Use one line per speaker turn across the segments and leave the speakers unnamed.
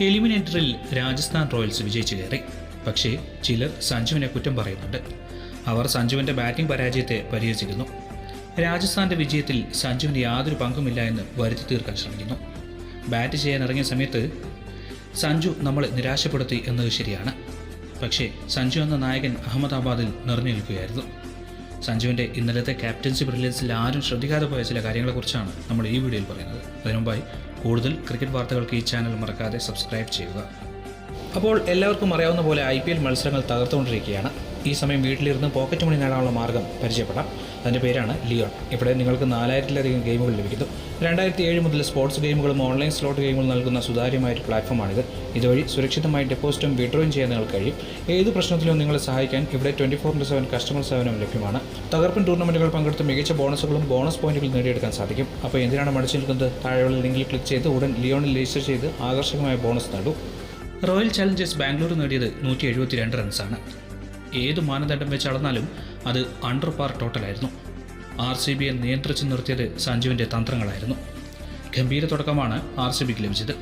എലിമിനേറ്ററിൽ Rajasthan Royals വിജയിച്ചു കയറി. പക്ഷേ ചിലർ സഞ്ജുവിനെ കുറ്റം പറയുന്നുണ്ട്. അവർ സഞ്ജുവിന്റെ ബാറ്റിംഗ് പരാജയത്തെ പരിഹസിക്കുന്നു രാജസ്ഥാന്റെ വിജയത്തിൽ സഞ്ജുവിന് യാതൊരു പങ്കുമില്ല എന്ന് വരുത്തി തീർക്കാൻ ശ്രമിക്കുന്നു. ബാറ്റ് ചെയ്യാൻ ഇറങ്ങിയ സമയത്ത് സഞ്ജു നമ്മളെ നിരാശപ്പെടുത്തി എന്നത് ശരിയാണ്. പക്ഷേ സഞ്ജു എന്ന നായകൻ അഹമ്മദാബാദിൽ നിറഞ്ഞു നിൽക്കുകയായിരുന്നു. സഞ്ജുവിന്റെ ഇന്നലത്തെ ക്യാപ്റ്റൻസി ബ്രില്യൻസിൽ ആരും ശ്രദ്ധിക്കാതെ പോയ ചില കാര്യങ്ങളെക്കുറിച്ചാണ് നമ്മൾ ഈ വീഡിയോയിൽ പറയുന്നത്. അതിനുമുമ്പായി കൂടുതൽ ക്രിക്കറ്റ് വാർത്തകൾക്ക് ഈ ചാനൽ മറക്കാതെ സബ്സ്ക്രൈബ് ചെയ്യുക. അപ്പോൾ എല്ലാവർക്കും അറിയാവുന്ന പോലെ ഐ പി എൽ മത്സരങ്ങൾ തകർത്തുകൊണ്ടിരിക്കുകയാണ്. ഈ സമയം വീട്ടിലിരുന്ന് പോക്കറ്റ് മണി നേടാനുള്ള മാർഗം പരിചയപ്പെടാം. അതിന്റെ പേരാണ് ലിയോൺ ഇവിടെ നിങ്ങൾക്ക് നാലായിരത്തിലധികം ഗെയിമുകൾ ലഭിക്കുന്നു. രണ്ടായിരത്തി ഏഴ് മുതൽ സ്പോർട്സ് ഗെയിമുകളും ഓൺലൈൻ സ്ലോട്ട് ഗെയിമുകളും നൽകുന്ന സുതാര്യമായ ഒരു പ്ലാറ്റ്ഫോമാണിത് ഇതുവഴി സുരക്ഷിതമായി ഡെപ്പോസിറ്റും വിഡ്രോയും ചെയ്യാൻ നിങ്ങൾക്ക് കഴിയും. ഏത് പ്രശ്നത്തിലും നിങ്ങളെ സഹായിക്കാൻ ഇവിടെ twenty four into seven customer സേവനം ലഭ്യമാണ്. തകർപ്പൻ ടൂർണമെന്റുകൾ പങ്കെടുത്ത് മികച്ച ബോണസുകളും ബോണസ് പോയിന്റുകൾ നേടിയെടുക്കാൻ സാധിക്കും. അപ്പോൾ എന്തിനാണ് മടിച്ചു നിൽക്കുന്നത്? താഴെയുള്ള ലിങ്കിൽ ക്ലിക്ക് ചെയ്ത് ഉടൻ ലിയോണിൽ രജിസ്റ്റർ ചെയ്ത് ആകർഷകമായ ബോണസ് നേടൂ. റോയൽ ചലഞ്ചേഴ്സ് ബാംഗ്ലൂർ നേടിയത് നൂറ്റി എഴുപത്തിരണ്ട് റൺസാണ്. ഏത് മാനദണ്ഡം വെച്ച് അളന്നാലും അത് അണ്ടർ പാർ ടോട്ടലായിരുന്നു. ആർ സി ബിയെ നിയന്ത്രിച്ചു നിർത്തിയത് സഞ്ജുവിന്റെ തന്ത്രങ്ങളായിരുന്നു. ഗംഭീര തുടക്കമാണ് ആർ സി ബിക്ക് ലഭിച്ചത്.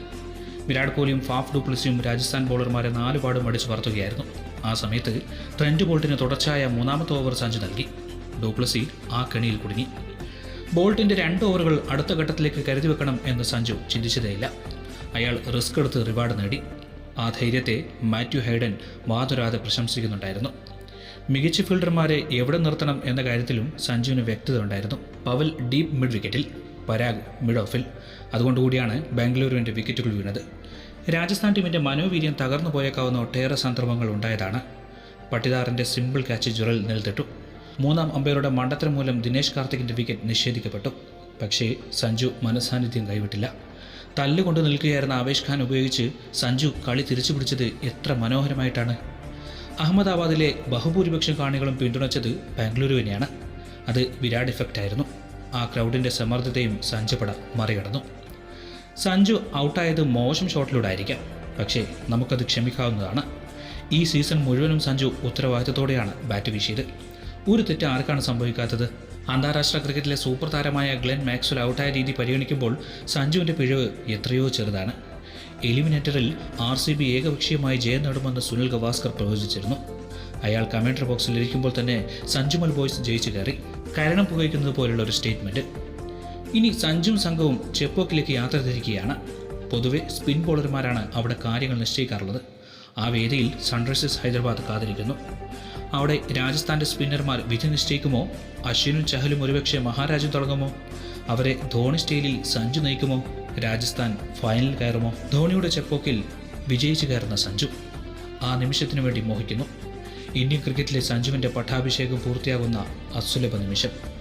വിരാട് കോഹ്ലിയും ഫാഫ് ഡുപ്ലിസിയും രാജസ്ഥാൻ ബോളർമാരെ നാലുപാടും അടിച്ചു പറത്തുകയായിരുന്നു. ആ സമയത്ത് ട്രെൻഡ് ബോൾട്ടിന് തുടർച്ചയായ മൂന്നാമത്തെ ഓവർ സഞ്ജു നൽകി. ഡുപ്ലസി ആ കെണിയിൽ കുടുങ്ങി. ബോൾട്ടിന്റെ രണ്ട് ഓവറുകൾ അടുത്ത ഘട്ടത്തിലേക്ക് കരുതി വെക്കണം എന്ന് സഞ്ജു ചിന്തിച്ചതേയില്ല. അയാൾ റിസ്ക് എടുത്ത് റിവാർഡ് നേടി. ആ ധൈര്യത്തെ മാത്യു ഹൈഡൻ വാതുരാതെ പ്രശംസിക്കുന്നുണ്ടായിരുന്നു. മികച്ച ഫീൽഡർമാരെ എവിടെ നിർത്തണം എന്ന കാര്യത്തിലും സഞ്ജുവിന് വ്യക്തത ഉണ്ടായിരുന്നു. പവൽ ഡീപ്പ് മിഡ് വിക്കറ്റിൽ പരാഗ് മിഡ് ഓഫിൽ. അതുകൊണ്ടുകൂടിയാണ് ബാംഗ്ലൂരുവിന്റെ വിക്കറ്റുകൾ വീണത്. രാജസ്ഥാൻ ടീമിന്റെ മനോവീര്യം തകർന്നു പോയേക്കാവുന്ന ഒട്ടേറെ സന്ദർഭങ്ങൾ ഉണ്ടായതാണ്. പട്ടിദാറിന്റെ സിമ്പിൾ ക്യാച്ച് ജുറൽ നിലത്തിട്ടു. മൂന്നാം അമ്പയറുടെ മണ്ടത്തരം മൂലം ദിനേശ് കാർത്തിക്കിന്റെ വിക്കറ്റ് നിഷേധിക്കപ്പെട്ടു. പക്ഷേ സഞ്ജു മനസാന്നിധ്യം കൈവിട്ടില്ല. തല്ലുകൊണ്ട് നിൽക്കുകയായിരുന്ന ആവേശ് ഖാൻ ഉപയോഗിച്ച് സഞ്ജു കളി തിരിച്ചു പിടിച്ചത് എത്ര മനോഹരമായിട്ടാണ്. അഹമ്മദാബാദിലെ ബഹുഭൂരിപക്ഷം കാണികളും പിന്തുണച്ചത് ബാംഗ്ലൂരുവിനെയാണ് അത് വിരാട് ഇഫക്റ്റ് ആയിരുന്നു. ആ ക്രൗഡിന്റെ സമ്മർദ്ദത്തെയും സഞ്ജുപട മറികടന്നു. സഞ്ജു ഔട്ടായത് മോശം ഷോട്ടിലൂടെ ആയിരിക്കാം പക്ഷേ നമുക്കത് ക്ഷമിക്കാവുന്നതാണ്. ഈ സീസൺ മുഴുവനും സഞ്ജു ഉത്തരവാദിത്തത്തോടെയാണ് ബാറ്റ് വീശിയത്. ഒരു തെറ്റ് ആർക്കാണ് സംഭവിക്കാത്തത്? അന്താരാഷ്ട്ര ക്രിക്കറ്റിലെ സൂപ്പർ താരമായ ഗ്ലെൻ മാക്സ്വൽ ഔട്ടായ രീതി പരിഗണിക്കുമ്പോൾ സഞ്ജുവിന്റെ പിഴവ് എത്രയോ ചെറുതാണ്. എലിമിനേറ്ററിൽ ആർ സി ബി ഏകപക്ഷീയമായി ജയം നേടുമെന്ന് സുനിൽ ഗവാസ്കർ പ്രവചിച്ചിരുന്നു. അയാൾ കമൻട്രി ബോക്സിൽ ഇരിക്കുമ്പോൾ തന്നെ സഞ്ജുമൽ ബോയ്സ് ജയിച്ചു കയറി. കരണം പുകയ്ക്കുന്നത് പോലുള്ള ഒരു സ്റ്റേറ്റ്മെന്റ് ഇനി സഞ്ജും സംഘവും ചെപ്പോക്കിലേക്ക് യാത്ര തിരിക്കുകയാണ്. പൊതുവെ സ്പിൻ ബോളർമാരാണ് അവിടെ കാര്യങ്ങൾ നിശ്ചയിക്കാറുള്ളത്. ആ വേദിയിൽ സൺറൈസേഴ്സ് ഹൈദരാബാദ് കാത്തിരിക്കുന്നു. അവിടെ രാജസ്ഥാന്റെ സ്പിന്നർമാർ വിധി നിശ്ചയിക്കുമോ? അശ്വിനും ചഹലും ഒരുപക്ഷെ മഹാരാജും തുടങ്ങുമോ? അവരെ ധോണി സ്റ്റൈലിൽ സഞ്ജു നയിക്കുമോ? രാജസ്ഥാൻ ഫൈനൽ കയറുമോ? ധോണിയുടെ ചെപ്പോക്കിൽ വിജയിച്ചു കയറുന്ന സഞ്ജു ആ നിമിഷത്തിനു വേണ്ടി മോഹിക്കുന്നു. ഇന്ത്യൻ ക്രിക്കറ്റിലെ സഞ്ജുവിന്റെ പട്ടാഭിഷേകം പൂർത്തിയാകുന്ന അസുലഭ നിമിഷം.